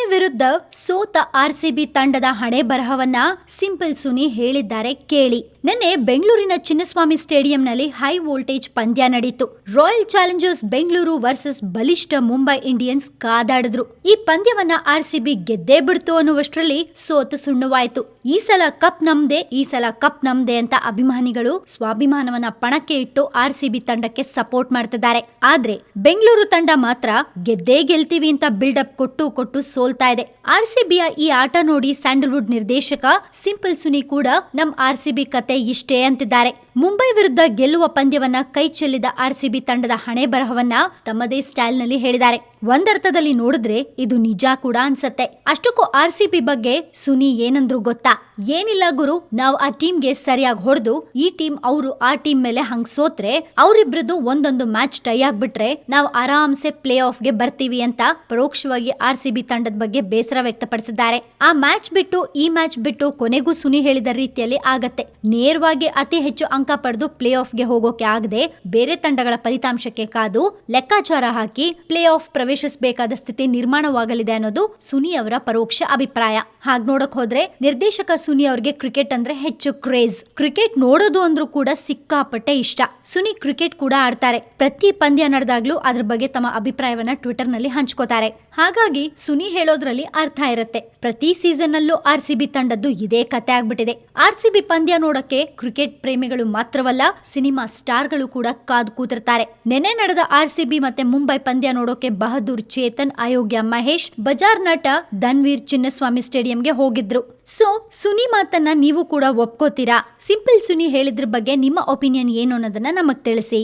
ಮುಂಬೈ ವಿರುದ್ಧ ಸೋತ ಆರ್ಸಿಬಿ ತಂಡದ ಹಣೆ ಬರಹವನ್ನ ಸಿಂಪಲ್ ಸುನಿ ಹೇಳಿದ್ದಾರೆ ಕೇಳಿ. ನಿನ್ನೆ ಬೆಂಗಳೂರಿನ ಚಿನ್ನಸ್ವಾಮಿ ಸ್ಟೇಡಿಯಂನಲ್ಲಿ ಹೈ ವೋಲ್ಟೇಜ್ ಪಂದ್ಯ ನಡೀತು. ರಾಯಲ್ ಚಾಲೆಂಜರ್ಸ್ ಬೆಂಗಳೂರು ವರ್ಸಸ್ ಬಲಿಷ್ಠ ಮುಂಬೈ ಇಂಡಿಯನ್ಸ್ ಕಾದಾಡಿದ್ರು. ಈ ಪಂದ್ಯವನ್ನ ಆರ್ಸಿಬಿ ಗೆದ್ದೇ ಬಿಡ್ತು ಅನ್ನುವಷ್ಟರಲ್ಲಿ ಸೋತು ಸುಣ್ಣವಾಯಿತು. ಈ ಸಲ ಕಪ್ ನಮ್ದೆ, ಈ ಸಲ ಕಪ್ ನಮ್ದೆ ಅಂತ ಅಭಿಮಾನಿಗಳು ಸ್ವಾಭಿಮಾನವನ್ನ ಪಣಕ್ಕೆ ಇಟ್ಟು ಆರ್ಸಿಬಿ ತಂಡಕ್ಕೆ ಸಪೋರ್ಟ್ ಮಾಡ್ತಿದ್ದಾರೆ. ಆದ್ರೆ ಬೆಂಗಳೂರು ತಂಡ ಮಾತ್ರ ಗೆದ್ದೇ ಗೆಲ್ತೀವಿ ಅಂತ ಬಿಲ್ಡಪ್ ಕೊಟ್ಟು ಕೊಟ್ಟು ಸೋಲ್ತಾ ಇದೆ. ಆರ್ಸಿಬಿಯ ಈ ಆಟ ನೋಡಿ ಸ್ಯಾಂಡಲ್ವುಡ್ ನಿರ್ದೇಶಕ ಸಿಂಪಲ್ ಸುನಿ ಕೂಡ ನಮ್ ಆರ್ ಸಿಬಿ ಕತೆ ಇಷ್ಟೇ ಅಂತಿದ್ದಾರೆ. ಮುಂಬೈ ವಿರುದ್ಧ ಗೆಲ್ಲುವ ಪಂದ್ಯವನ್ನ ಕೈ ಚೆಲ್ಲಿದ ಆರ್ಸಿಬಿ ತಂಡದ ಹಣೆ ಬರಹವನ್ನ ತಮ್ಮದೇ ಸ್ಟೈಲ್ನಲ್ಲಿ ಹೇಳಿದ್ದಾರೆ. ಒಂದರ್ಥದಲ್ಲಿ ನೋಡಿದ್ರೆ ಇದು ನಿಜ ಕೂಡ ಅನ್ಸತ್ತೆ. ಅಷ್ಟಕ್ಕೂ ಆರ್ಸಿಬಿ ಬಗ್ಗೆ ಸುನಿ ಏನಂದ್ರು ಗೊತ್ತಾ? ಏನಿಲ್ಲ ಗುರು, ನಾವು ಆ ಟೀಮ್ಗೆ ಸರಿಯಾಗಿ ಹೊಡೆದು ಈ ಟೀಮ್ ಅವರು ಆ ಟೀಮ್ ಮೇಲೆ ಹಂಗ್ ಸೋತ್ರೆ, ಅವರಿಬ್ರದ್ದು ಒಂದೊಂದು ಮ್ಯಾಚ್ ಟೈ ಆಗ್ಬಿಟ್ರೆ ನಾವು ಆರಾಮ್ಸೆ ಪ್ಲೇ ಆಫ್ಗೆ ಬರ್ತೀವಿ ಅಂತ ಪರೋಕ್ಷವಾಗಿ ಆರ್ಸಿಬಿ ತಂಡದ ಬಗ್ಗೆ ಬೇಸರ ವ್ಯಕ್ತಪಡಿಸಿದ್ದಾರೆ. ಆ ಮ್ಯಾಚ್ ಬಿಟ್ಟು ಈ ಮ್ಯಾಚ್ ಬಿಟ್ಟು ಕೊನೆಗೂ ಸುನಿ ಹೇಳಿದ ರೀತಿಯಲ್ಲಿ ಆಗತ್ತೆ. ನೇರವಾಗಿ ಅತಿ ಹೆಚ್ಚು ಅಂಕ ಪಡೆದು ಪ್ಲೇ ಆಫ್ಗೆ ಹೋಗೋಕೆ ಆಗದೆ ಬೇರೆ ತಂಡಗಳ ಫಲಿತಾಂಶಕ್ಕೆ ಕಾದು ಲೆಕ್ಕಾಚಾರ ಹಾಕಿ ಪ್ಲೇ ಆಫ್ ಪ್ರವೇಶಿಸಬೇಕಾದ ಸ್ಥಿತಿ ನಿರ್ಮಾಣವಾಗಲಿದೆ ಅನ್ನೋದು ಸುನಿ ಅವರ ಪರೋಕ್ಷ ಅಭಿಪ್ರಾಯ. ಹಾಗೆ ನೋಡಕ್ ಹೋದ್ರೆ ನಿರ್ದೇಶಕ ಸುನಿ ಅವರಿಗೆ ಕ್ರಿಕೆಟ್ ಅಂದ್ರೆ ಹೆಚ್ಚು ಕ್ರೇಜ್. ಕ್ರಿಕೆಟ್ ನೋಡೋದು ಅಂದ್ರೂ ಕೂಡ ಸಿಕ್ಕಾಪಟ್ಟೆ ಇಷ್ಟ. ಸುನಿ ಕ್ರಿಕೆಟ್ ಕೂಡ ಆಡ್ತಾರೆ. ಪ್ರತಿ ಪಂದ್ಯ ನಡೆದಾಗ್ಲೂ ಅದ್ರ ಬಗ್ಗೆ ತಮ್ಮ ಅಭಿಪ್ರಾಯವನ್ನ ಟ್ವಿಟರ್ನಲ್ಲಿ ಹಂಚ್ಕೋತಾರೆ. ಹಾಗಾಗಿ ಸುನಿ ಹೇಳೋದ್ರಲ್ಲಿ ಅರ್ಥ ಇರುತ್ತೆ. ಪ್ರತಿ ಸೀಸನ್ ಅಲ್ಲೂ ಆರ್ ಸಿ ಬಿ ತಂಡದ್ದು ಇದೇ ಕತೆ ಆಗ್ಬಿಟ್ಟಿದೆ. ಆರ್ ಸಿ ಬಿ ಪಂದ್ಯ ನೋಡಕ್ಕೆ ಕ್ರಿಕೆಟ್ ಪ್ರೇಮಿಗಳು ಮಾತ್ರವಲ್ಲ, ಸಿನಿಮಾ ಸ್ಟಾರ್ಗಳು ಕೂಡ ಕಾದು ಕೂತಿರ್ತಾರೆ. ನೆನೆ ನಡೆದ ಆರ್ ಸಿ ಮತ್ತೆ ಮುಂಬೈ ಪಂದ್ಯ ನೋಡೋಕೆ ಬಹದ್ದೂರ್ ಚೇತನ್, ಅಯೋಗ್ಯ ಮಹೇಶ್, ಬಜಾರ್ ನಟ ಧನ್ವೀರ್ ಚಿನ್ನಸ್ವಾಮಿ ಸ್ಟೇಡಿಯಂಗೆ ಹೋಗಿದ್ರು. ಸೊ, ಸುನಿ ಮಾತನ್ನ ನೀವು ಕೂಡ ಒಪ್ಕೋತೀರಾ? ಸಿಂಪಲ್ ಸುನಿ ಹೇಳಿದ್ರ ಬಗ್ಗೆ ನಿಮ್ಮ ಒಪಿನಿಯನ್ ಏನು ಅನ್ನೋದನ್ನ ನಮಗ್ ತಿಳಿಸಿ.